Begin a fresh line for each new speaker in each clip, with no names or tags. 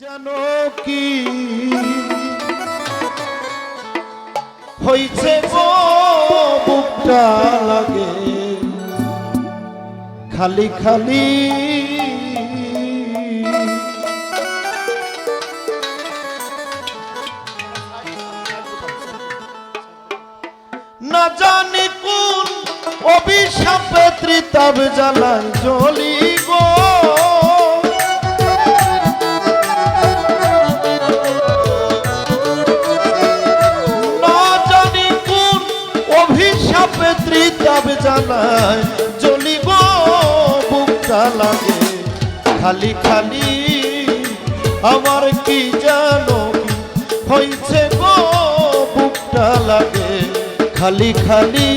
জানো কি? হইছে গো, বুকটা লাগে। খালি খালি। না জানি কোন অভিশাপে ত্রিতাব জ্বালায় জ্বলি। অভিশাপে ত্রিতাব জানায় চলিব বুকটা লাগে। খালি খালি, আমার কি জানো হয়েছে গো বুকটা লাগে। খালি খালি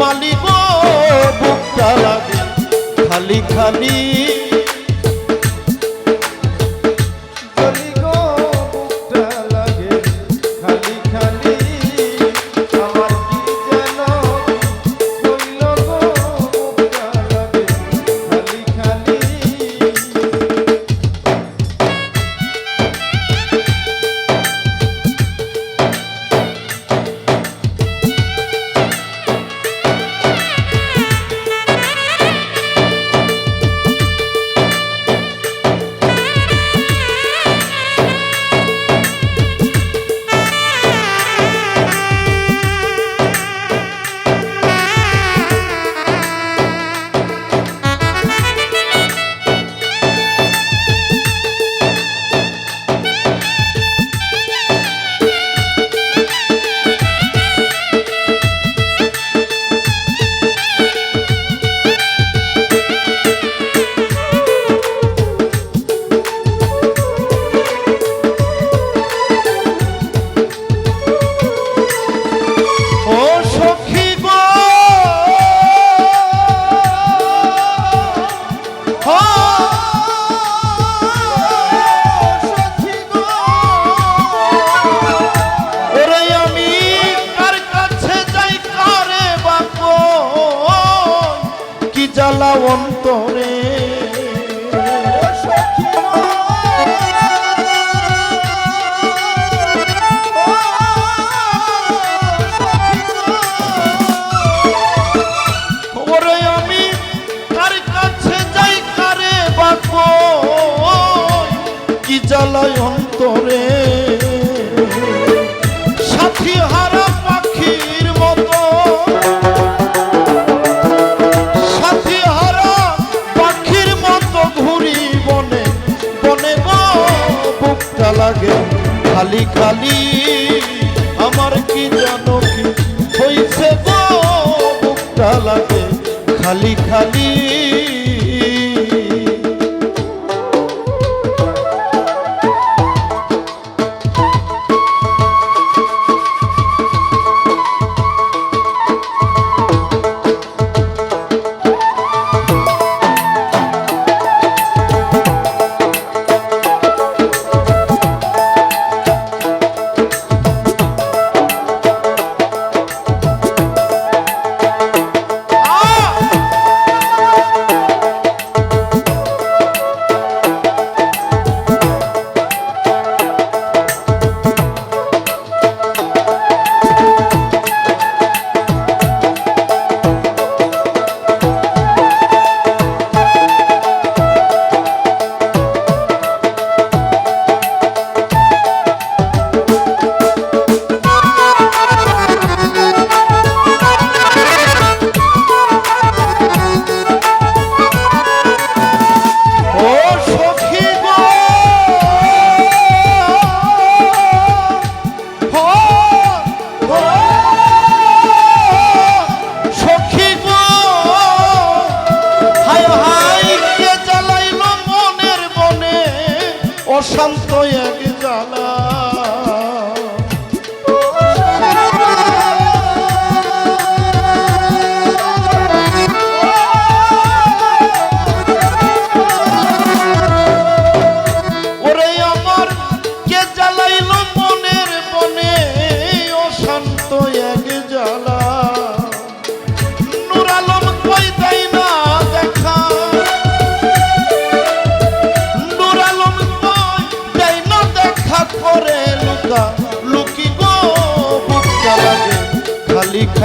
মালিক খালি খালি খালি জ্বালা অন্তরে। জ্বালায় অন্তরে? সাথী হারা খালি খালি আমার কি জানো কি হইছে বুকটা লাগে। খালি খালি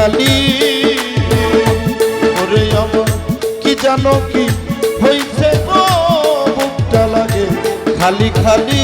খালি ওরে আমার কি জানো কি হইছে গো? বুকটা লাগে খালি খালি।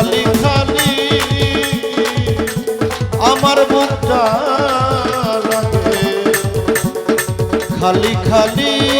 খালি খালি। আমার বুকটা খালি খালি।